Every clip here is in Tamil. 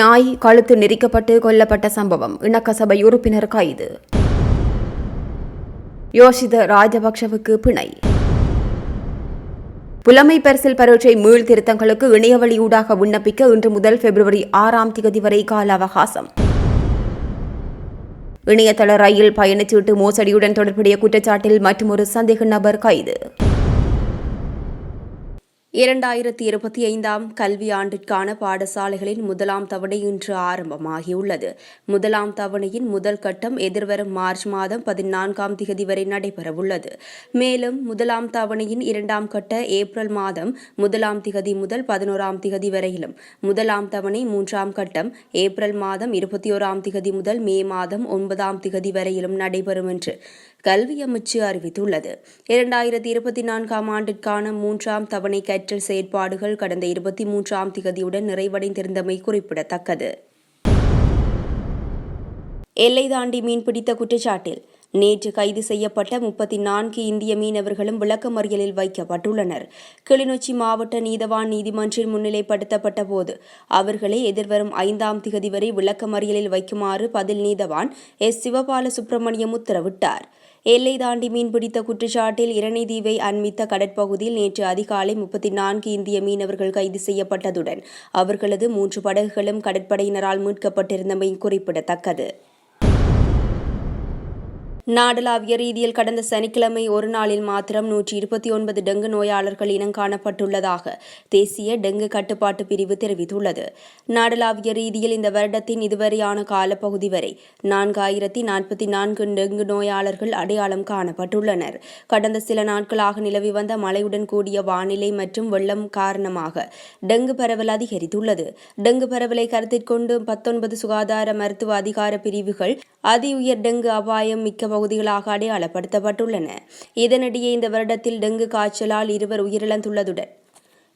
நாய் கழுத்து நெரிக்கப்பட்டு கொல்லப்பட்ட சம்பவம். இணக்கசபை உறுப்பினர் கைது. யோசித ராஜபக்ஷவுக்கு பிணை. புலமை பரிசில் பரீட்சை மீள் திருத்தங்களுக்கு இணையவழி ஊடாக விண்ணப்பிக்க இன்று முதல் பிப்ரவரி ஆறாம் தேதி வரை கால அவகாசம். இணையதள ரயில் பயணச்சீட்டு மோசடியுடன் தொடர்புடைய குற்றச்சாட்டில் மற்றொரு சந்தேக நபர் கைது. இரண்டாயிரத்தி இருபத்தி ஐந்தாம் கல்வியாண்டிற்கான பாடசாலைகளின் முதலாம் தவணை இன்று ஆரம்பமாகியுள்ளது. முதலாம் தவணையின் முதல் கட்டம் எதிர்வரும் மார்ச் மாதம் பதினான்காம் திகதி வரை நடைபெறவுள்ளது. மேலும் முதலாம் தவணையின் இரண்டாம் கட்ட ஏப்ரல் மாதம் முதலாம் திகதி முதல் பதினோராம் திகதி வரையிலும் முதலாம் தவணை மூன்றாம் கட்டம் ஏப்ரல் மாதம் இருபத்தி ஓராம் திகதி முதல் மே மாதம் ஒன்பதாம் திகதி வரையிலும் நடைபெறும் என்று கல்வி அமைச்சு அறிவித்துள்ளது. இரண்டாயிரத்தி இருபத்தி நான்காம் ஆண்டிற்கான மூன்றாம் தவணை கற்றல் செயற்பாடுகள் கடந்த இருபத்தி மூன்றாம் திகதியுடன் நிறைவடைந்திருந்தமை குறிப்பிடத்தக்கது. எல்லை தாண்டி மீன்பிடித்த குற்றச்சாட்டில் நேற்று கைது செய்யப்பட்ட முப்பத்தி நான்கு இந்திய மீனவர்களும் விளக்கமறியலில் வைக்கப்பட்டுள்ளனர். கிளிநொச்சி மாவட்ட நீதவான் நீதிமன்றில் முன்னிலைப்படுத்தப்பட்ட போது அவர்களை எதிர்வரும் ஐந்தாம் திகதி வரை விளக்கமறியலில் வைக்குமாறு பதில் நீதவான் எஸ். சிவபால சுப்பிரமணியம் உத்தரவிட்டார். எல்லை தாண்டி மீன்பிடித்த குற்றச்சாட்டில் இரணைதீவை அண்மித்த கடற்பகுதியில் நேற்று அதிகாலை முப்பத்தி நான்கு இந்திய மீனவர்கள் கைது செய்யப்பட்டதுடன் அவர்களது மூன்று படகுகளும் கடற்படையினரால் மீட்கப்பட்டிருந்தமை குறிப்பிடத்தக்கது. நாடளாவிய ரீதியில் கடந்த சனிக்கிழமை ஒரு நாளில் மாத்திரம் நூற்றி இருபத்தி ஒன்பது டெங்கு நோயாளர்கள் இனம் காணப்பட்டுள்ளதாக தேசிய டெங்கு கட்டுப்பாட்டு பிரிவு தெரிவித்துள்ளது. நாடளாவிய ரீதியில் இந்த வருடத்தின் இதுவரையான காலப்பகுதி வரை நான்காயிரத்தி நாற்பத்தி நான்கு டெங்கு நோயாளர்கள் அடையாளம் காணப்பட்டுள்ளனர். கடந்த சில நாட்களாக நிலவி வந்த மழையுடன் கூடிய வானிலை மற்றும் வெள்ளம் காரணமாக டெங்கு பரவல் அதிகரித்துள்ளது. டெங்கு பரவலை கருத்தில் கொண்டு பத்தொன்பது சுகாதார மருத்துவ அதிகார பிரிவுகள் அதி உயர் டெங்கு அபாயம் மிக்க பகுதிகளாக அடையாளப்படுத்தப்பட்டுள்ளன. இதனிடையே இந்த வருடத்தில் டெங்கு காய்ச்சலால் இருவர் உயிரிழந்துள்ளதுடன்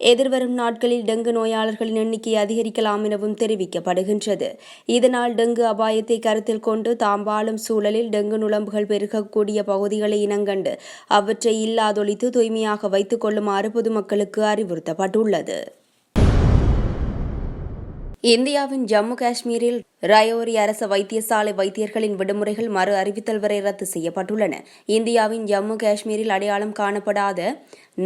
எதிர்வரும் நாட்களில் டெங்கு நோயாளர்களின் எண்ணிக்கை அதிகரிக்கலாம் எனவும் தெரிவிக்கப்படுகின்றது. இதனால் டெங்கு அபாயத்தை கருத்தில் கொண்டு தாம் வாழும் சூழலில் டெங்கு நுழம்புகள் பெருகக்கூடிய பகுதிகளை இனங்கண்டு அவற்றை இல்லாதொழித்து தூய்மையாக வைத்துக் கொள்ளுமாறு பொதுமக்களுக்கு அறிவுறுத்தப்பட்டுள்ளது. இந்தியாவின் ஜம்மு காஷ்மீரில் ரயோரி அரசு வைத்தியசாலை வைத்தியர்களின் விடுமுறைகள் மறு அறிவித்தல் வரை ரத்து செய்யப்பட்டுள்ளன. இந்தியாவின் ஜம்மு காஷ்மீரில் அடையாளம் காணப்படாத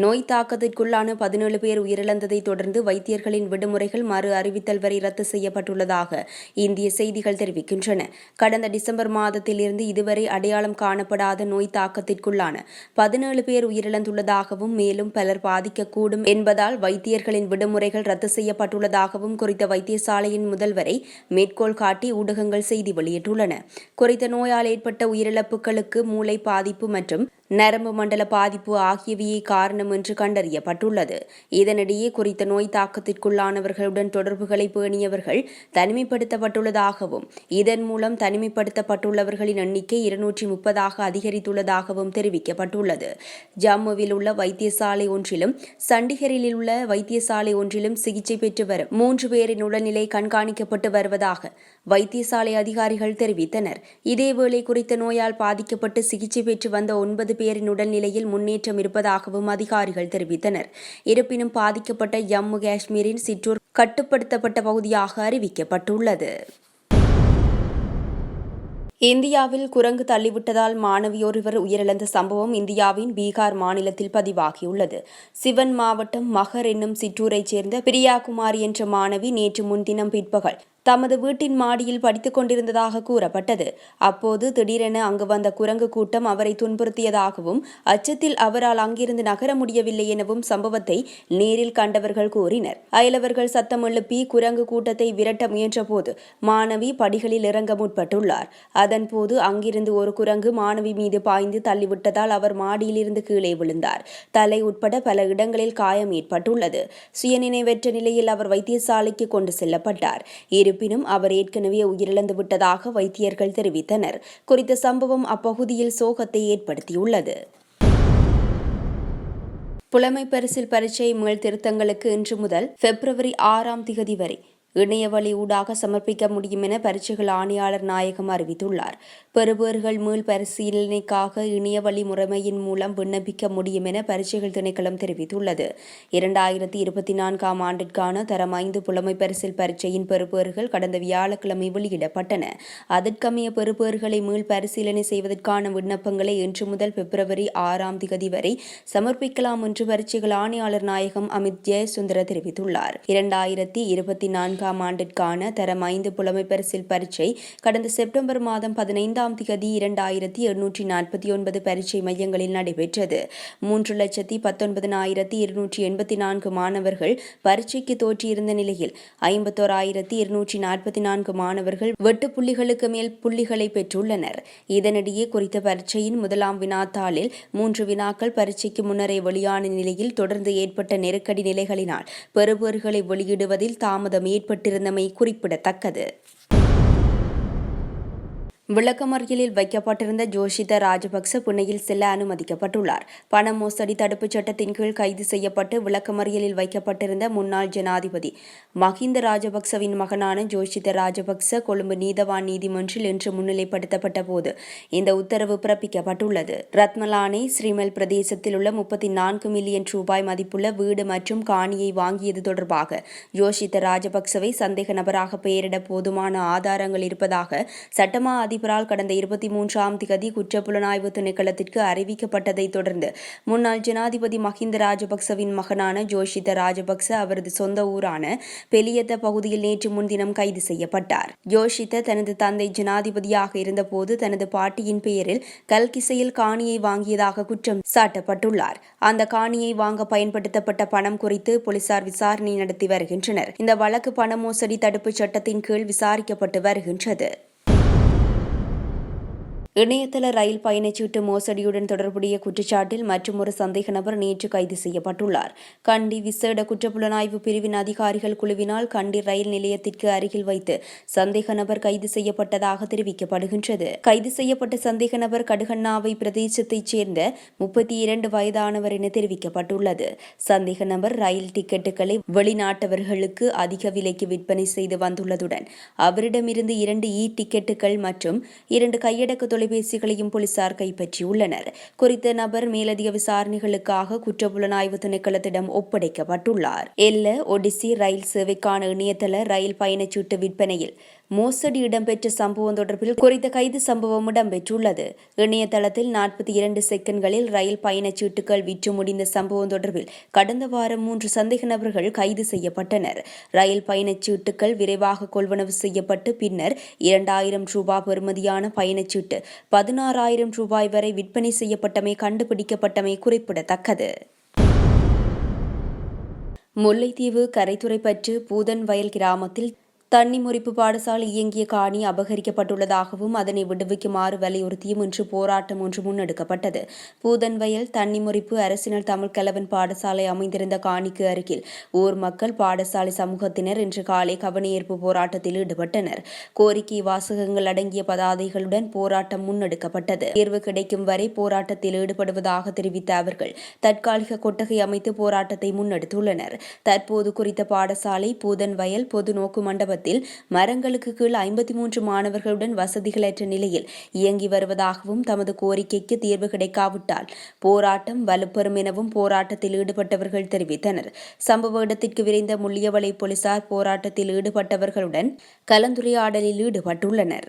நோய் தாக்கத்திற்குள்ளான பதினேழு பேர் உயிரிழந்ததை தொடர்ந்து வைத்தியர்களின் விடுமுறைகள் மறு அறிவித்தல் வரை ரத்து செய்யப்பட்டுள்ளதாக இந்திய செய்திகள் தெரிவிக்கின்றன. கடந்த டிசம்பர் மாதத்திலிருந்து இதுவரை அடையாளம் காணப்படாத நோய் தாக்கத்திற்குள்ளான பதினேழு பேர் உயிரிழந்துள்ளதாகவும் மேலும் பலர் பாதிக்கக்கூடும் என்பதால் வைத்தியர்களின் விடுமுறைகள் ரத்து செய்யப்பட்டுள்ளதாகவும் குறித்த வைத்தியசாலையின் முதல்வரை மேற்கோள் காட்டி ஊடகங்கள் செய்தி வெளியிட்டுள்ளன. குறித்த நோயால் ஏற்பட்ட உயிரிழப்புகளுக்கு மூளை பாதிப்பு மற்றும் நரம்பு மண்டல பாதிப்பு ஆகியவையே காரணம் என்று கண்டறியப்பட்டுள்ளது. இதனிடையே குறித்த நோய் தாக்கத்திற்குள்ளானவர்களுடன் தொடர்புகளை பேணியவர்கள் தனிமைப்படுத்தப்பட்டுள்ளதாகவும் இதன் மூலம் தனிமைப்படுத்தப்பட்டுள்ளவர்களின் எண்ணிக்கை இருநூற்றி முப்பதாக அதிகரித்துள்ளதாகவும் தெரிவிக்கப்பட்டுள்ளது. ஜம்முவில் உள்ள வைத்தியசாலை ஒன்றிலும் சண்டிகரில் உள்ள வைத்தியசாலை ஒன்றிலும் சிகிச்சை பெற்று வரும் மூன்று பேரின் உடல்நிலை கண்காணிக்கப்பட்டு வருவதாக வைத்தியசாலை அதிகாரிகள் தெரிவித்தனர். இதேவேளை குறித்த நோயால் பாதிக்கப்பட்டு சிகிச்சை பெற்று வந்த ஒன்பது பேரின் உடல்நிலையில் முன்னேற்றம் இருப்பதாகவும் அதிகாரிகள் தெரிவித்தனர். இருப்பினும் பாதிக்கப்பட்ட ஜம்மு காஷ்மீரின் சிற்றூர் கட்டுப்படுத்தப்பட்ட பகுதியாக அறிவிக்கப்பட்டுள்ளது. இந்தியாவில் குரங்கு தள்ளிவிட்டதால் மாணவியொருவர் உயிரிழந்த சம்பவம் இந்தியாவின் பீகார் மாநிலத்தில் பதிவாகியுள்ளது. சிவன் மாவட்டம் மகர் என்னும் சிற்றூரைச் சேர்ந்த பிரியாகுமாரி என்ற மாணவி நேற்று முன்தினம் பிற்பகல் தமது வீட்டின் மாடியில் படித்துக் கொண்டிருந்ததாக கூறப்பட்டது. அப்போது திடீரென அங்கு வந்த குரங்கு கூட்டம் அவரை துன்புறுத்தியதாகவும் அச்சத்தில் அவரால் அங்கிருந்து நகர முடியவில்லை எனவும் சம்பவத்தை நேரில் கண்டவர்கள் கூறினர். அயலவர்கள் சத்தம் எழுப்பி குரங்கு கூட்டத்தை விரட்ட முயன்றபோது மாணவி படிகளில் இறங்க முற்பட்டுள்ளார். அதன்போது அங்கிருந்து ஒரு குரங்கு மாணவி மீது பாய்ந்து தள்ளிவிட்டதால் அவர் மாடியிலிருந்து கீழே விழுந்தார். தலை உட்பட பல இடங்களில் காயம் ஏற்பட்டுள்ளது. சுயநினைவற்ற நிலையில் அவர் வைத்தியசாலைக்கு கொண்டு செல்லப்பட்டார். இரு இருப்பினும் அவர் ஏற்கனவே உயிரிழந்து விட்டதாக வைத்தியர்கள் தெரிவித்தனர். குறித்த சம்பவம் அப்பகுதியில் சோகத்தை ஏற்படுத்தியுள்ளது. புலமை பரிசில் பரீட்சை மேல் திருத்தங்களுக்கு இன்று முதல் பிப்ரவரி ஆறாம் திகதி வரை இணையவழி ஊடாக சமர்ப்பிக்க முடியும் என பரீட்சைகள் ஆணையாளர் நாயகம் அறிவித்துள்ளார். பெறுபேறுகள் மீள் பரிசீலனைக்காக இணையவழி முறைமையின் மூலம் விண்ணப்பிக்க முடியும் என பரீட்சைகள் திணைக்களம் தெரிவித்துள்ளது. இரண்டாயிரத்தி இருபத்தி நான்காம் ஆண்டிற்கான தரம் ஐந்து புலமை பரிசில் பரீட்சையின் பெறுபேறுகள் கடந்த வியாழக்கிழமை வெளியிடப்பட்டன. அதற்கமைய பெறுபேறுகளை மீள் பரிசீலனை செய்வதற்கான விண்ணப்பங்களை இன்று முதல் பிப்ரவரி ஆறாம் திகதி வரை சமர்ப்பிக்கலாம் என்று பரீட்சைகள் ஆணையாளர் நாயகம் அமித் ஜெயசுந்தர தெரிவித்துள்ளார். இரண்டாயிரத்தி இருபத்தி நான்காம் ஆண்டிற்கான தரம் ஐந்து புலமை பரிசில் பரீட்சை கடந்த செப்டம்பர் மாதம் பதினைந்தாம் திகதி இரண்டாயிரத்தி எண்ணூற்றி நாற்பத்தி ஒன்பது பரீட்சை மையங்களில் நடைபெற்றது. மூன்று லட்சத்தி பத்தொன்பதினாயிரத்தி இருநூற்றி எண்பத்தி நான்கு மாணவர்கள் பரீட்சைக்கு தோற்றியிருந்த நிலையில் ஐம்பத்தோராயிரத்தி இருநூற்றி நாற்பத்தி நான்கு மாணவர்கள் வெட்டு புள்ளிகளுக்கு மேல் புள்ளிகளை பெற்றுள்ளனர். இதனிடையே குறித்த பரீட்சையின் முதலாம் வினாத்தாளில் மூன்று வினாக்கள் பரீட்சைக்கு முன்னரே வெளியான நிலையில் தொடர்ந்து ஏற்பட்ட நெருக்கடி நிலைகளினால் பெறுபேறுகளை வெளியிடுவதில் தாமதம் ஏற்பட்டது ஏற்பட்டிருந்தமை குறிப்பிடத்தக்கது. விளக்கமறியலில் வைக்கப்பட்டிருந்த ஜோஷித ராஜபக்ச புனேயில் செல்ல அனுமதிக்கப்பட்டுள்ளார். பண மோசடி தடுப்புச் சட்டத்தின் கீழ் கைது செய்யப்பட்டு விளக்கமறியலில் வைக்கப்பட்டிருந்த முன்னாள் ஜனாதிபதி. மஹிந்த ராஜபக்சவின் மகனான ஜோஷித ராஜபக்ச கொழும்பு நீதவான் நீதிமன்றில் இன்று முன்னிலைப்படுத்தப்பட்ட போது இந்த உத்தரவு பிறப்பிக்கப்பட்டுள்ளது. ரத்மலானை ஸ்ரீமல் பிரதேசத்தில் உள்ள முப்பத்தி நான்கு மில்லியன் ரூபாய் மதிப்புள்ள வீடு மற்றும் காணியை வாங்கியது தொடர்பாக ஜோஷித ராஜபக்சவை சந்தேக நபராக பெயரிட போதுமான ஆதாரங்கள் இருப்பதாக சட்டமா அதிபரால் கடந்த இருபத்தி மூன்றாம் திகதி குற்றப்புலனாய்வு திணைக்களத்திற்கு அறிவிக்கப்பட்டதைத் தொடர்ந்து முன்னாள் ஜனாதிபதி மஹிந்த ராஜபக்சவின் மகனான ஜோஷித ராஜபக்ச அவரது சொந்த ஊரான பெலியத்த பகுதியில் நேற்று முன்தினம் கைது செய்யப்பட்டார். ஜோஷித தனது தந்தை ஜனாதிபதியாக இருந்தபோது தனது பாட்டியின் பெயரில் கல்கிசையில் காணியை வாங்கியதாக குற்றம் சாட்டப்பட்டுள்ளார். அந்த காணியை வாங்க பயன்படுத்தப்பட்ட பணம் குறித்து போலீசார் விசாரணை நடத்தி வருகின்றனர். இந்த வழக்கு பண மோசடி தடுப்புச் சட்டத்தின் கீழ் விசாரிக்கப்பட்டு வருகின்றது. இணையதள ரயில் பயணச்சீட்டு மோசடியுடன் தொடர்புடைய குற்றச்சாட்டில் மற்றொரு சந்தேக நபர் நேற்று கைது செய்யப்பட்டுள்ளார். கண்டி விசேட குற்றப்புலனாய்வு பிரிவின் அதிகாரிகள் குழுவினால் கண்டி ரயில் நிலையத்திற்கு அருகில் வைத்து சந்தேக நபர் கைது செய்யப்பட்டதாக தெரிவிக்கப்படுகின்றது. கைது செய்யப்பட்ட சந்தேக நபர் கடுகண்ணாவை பிரதேசத்தைச் சேர்ந்த முப்பத்தி இரண்டு வயதானவர் என தெரிவிக்கப்பட்டுள்ளது. சந்தேக நபர் ரயில் டிக்கெட்டுகளை வெளிநாட்டவர்களுக்கு அதிக விலைக்கு விற்பனை செய்து வந்துள்ளதுடன் அவரிடமிருந்து இரண்டு இ டிக்கெட்டுகள் மற்றும் இரண்டு கையடக்க தொலைபேசிகளையும் போலீசார் கைப்பற்றியுள்ளனர். குறித்த நபர் மேலதிக விசாரணைகளுக்காக குற்றப்புலனாய்வு திணைக்களத்திடம் ஒப்படைக்கப்பட்டுள்ளார். எல்ல ஒடிசி ரயில் சேவைக்கான இணையதள ரயில் பயணச்சீட்டு விற்பனையில் மோசடி இடம்பெற்ற சம்பவம் தொடர்பில் குறித்த கைது சம்பவம் இடம்பெற்றுள்ளது. இணையதளத்தில் நாற்பத்தி இரண்டு செகண்ட்களில் ரயில் பயணச்சீட்டுகள் விற்று முடிந்த சம்பவம் தொடர்பில் கடந்த வாரம் மூன்று சந்தேக நபர்கள் கைது செய்யப்பட்டனர். ரயில் பயணச்சீட்டுகள் விரைவாக கொள்வனவு செய்யப்பட்டு பின்னர் இரண்டாயிரம் ரூபாய் பெறுமதியான பயணச்சீட்டு பதினாறாயிரம் ரூபாய் வரை விற்பனை செய்யப்பட்டமை கண்டுபிடிக்கப்பட்டமை குறிப்பிடத்தக்கது. முல்லைத்தீவு கரைத்துறைப்பற்று பூதன் வயல் கிராமத்தில் தண்ணி முறிப்பு பாடசாலை இயங்கிய காணி அபகரிக்கப்பட்டுள்ளதாகவும் அதனை விடுவிக்குமாறு வலியுறுத்தியும் இன்று போராட்டம் ஒன்று முன்னெடுக்கப்பட்டது. பூதன்வயல் தண்ணி முறிப்பு அரசினர் தமிழ் கலவன் பாடசாலை அமைந்திருந்த காணிக்கு அருகில் ஊர் மக்கள் பாடசாலை சமூகத்தினர் இன்று காலை கவனஈர்ப்பு போராட்டத்தில் ஈடுபட்டனர். கோரிக்கை வாசகங்கள் அடங்கிய பதாதைகளுடன் போராட்டம் முன்னெடுக்கப்பட்டது. தேர்வு கிடைக்கும் வரை போராட்டத்தில் ஈடுபடுவதாக தெரிவித்த அவர்கள் தற்காலிக கொட்டகை அமைத்து போராட்டத்தை முன்னெடுத்துள்ளனர். தற்போது குறித்த பாடசாலை பூதன்வயல் பொது நோக்கு மண்டபத்தில் மரங்களுக்கு கீழ் ஐம்பத்தி மூன்று மாணவர்களுடன் வசதிகளற்ற நிலையில் இயங்கி வருவதாகவும் தமது கோரிக்கைக்கு தீர்வு கிடைக்காவிட்டால் போராட்டம் வலுப்பெறும் எனவும் போராட்டத்தில் ஈடுபட்டவர்கள் தெரிவித்தனர். சம்பவ இடத்திற்கு விரைந்த முள்ளியவளை போலீசார் போராட்டத்தில் ஈடுபட்டவர்களுடன் கலந்துரையாடலில் ஈடுபட்டுள்ளனர்.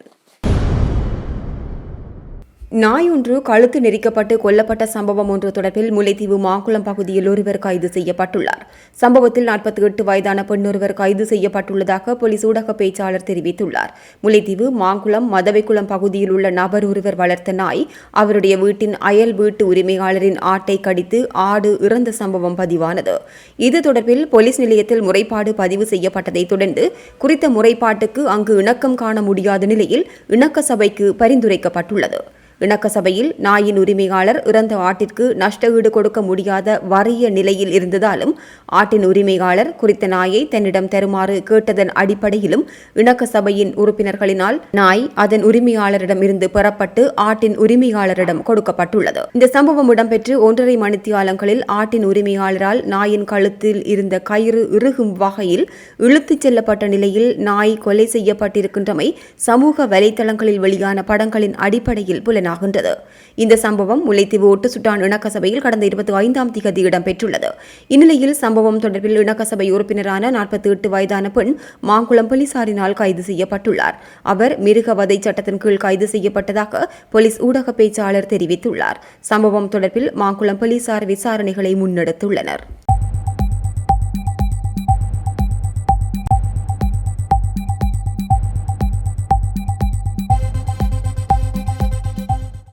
நாய் ஒன்று கழுத்து நெரிக்கப்பட்டு கொல்லப்பட்ட சம்பவம் ஒன்று தொடர்பில் முல்லைத்தீவு மாங்குளம் பகுதியில் ஒருவர் கைது செய்யப்பட்டுள்ளார். சம்பவத்தில் நாற்பத்தி எட்டு வயதான பெண்ணொருவர் கைது செய்யப்பட்டுள்ளதாக போலீஸ் ஊடக பேச்சாளர் தெரிவித்துள்ளார். முல்லைத்தீவு மாங்குளம் மதவைக்குளம் பகுதியில் உள்ள நபர் ஒருவர் வளர்த்த நாய் அவருடைய வீட்டின் அயல் வீட்டு உரிமையாளரின் ஆட்டை கடித்து ஆடு இறந்த சம்பவம் பதிவானது. இது தொடர்பில் போலீஸ் நிலையத்தில் முறைப்பாடு பதிவு செய்யப்பட்டதை தொடர்ந்து குறித்த முறைப்பாட்டுக்கு அங்கு இணக்கம் காண முடியாத நிலையில் இணக்க சபைக்கு பரிந்துரைக்கப்பட்டுள்ளது. இணக்க சபையில் நாயின் உரிமையாளர் இறந்த ஆட்டிற்கு நஷ்டஈடு கொடுக்க முடியாத வறிய நிலையில் இருந்ததாலும் ஆட்டின் உரிமையாளர் குறித்த நாயை தன்னிடம் தருமாறு கேட்டதன் அடிப்படையிலும் இணக்க சபையின் உறுப்பினர்களினால் நாய் அதன் உரிமையாளரிடம் இருந்து பெறப்பட்டு ஆட்டின் உரிமையாளரிடம் கொடுக்கப்பட்டுள்ளது. இந்த சம்பவம் இடம்பெற்று ஒன்றரை மணித்தியாலங்களில் ஆட்டின் உரிமையாளரால் நாயின் கழுத்தில் இருந்த கயிறு இறுகும் வகையில் இழுத்துச் செல்லப்பட்ட நிலையில் நாய் கொலை செய்யப்பட்டிருக்கின்றமை சமூக வலைதளங்களில் வெளியான படங்களின் அடிப்படையில் புலனாகின்றது இந்த சம்பவம் முல்லைத்தீவு ஒட்டுசுட்டான் இணக்கசபையில் கடந்த இருபத்தி ஐந்தாம் திகதி இடம்பெற்றுள்ளது. இந்நிலையில் சம்பவம் தொடர்பில் இணக்கசபை உறுப்பினரான நாற்பத்தி எட்டு வயதான பெண் மாங்குளம் போலீசாரினால் கைது செய்யப்பட்டுள்ளார். அவர் மிருகவதை சட்டத்தின் கீழ் கைது செய்யப்பட்டதாக போலீஸ் ஊடக பேச்சாளர் தெரிவித்துள்ளார். சம்பவம் தொடர்பில் மாங்குளம் போலீசார் விசாரணைகளை முன்னெடுத்துள்ளனர்.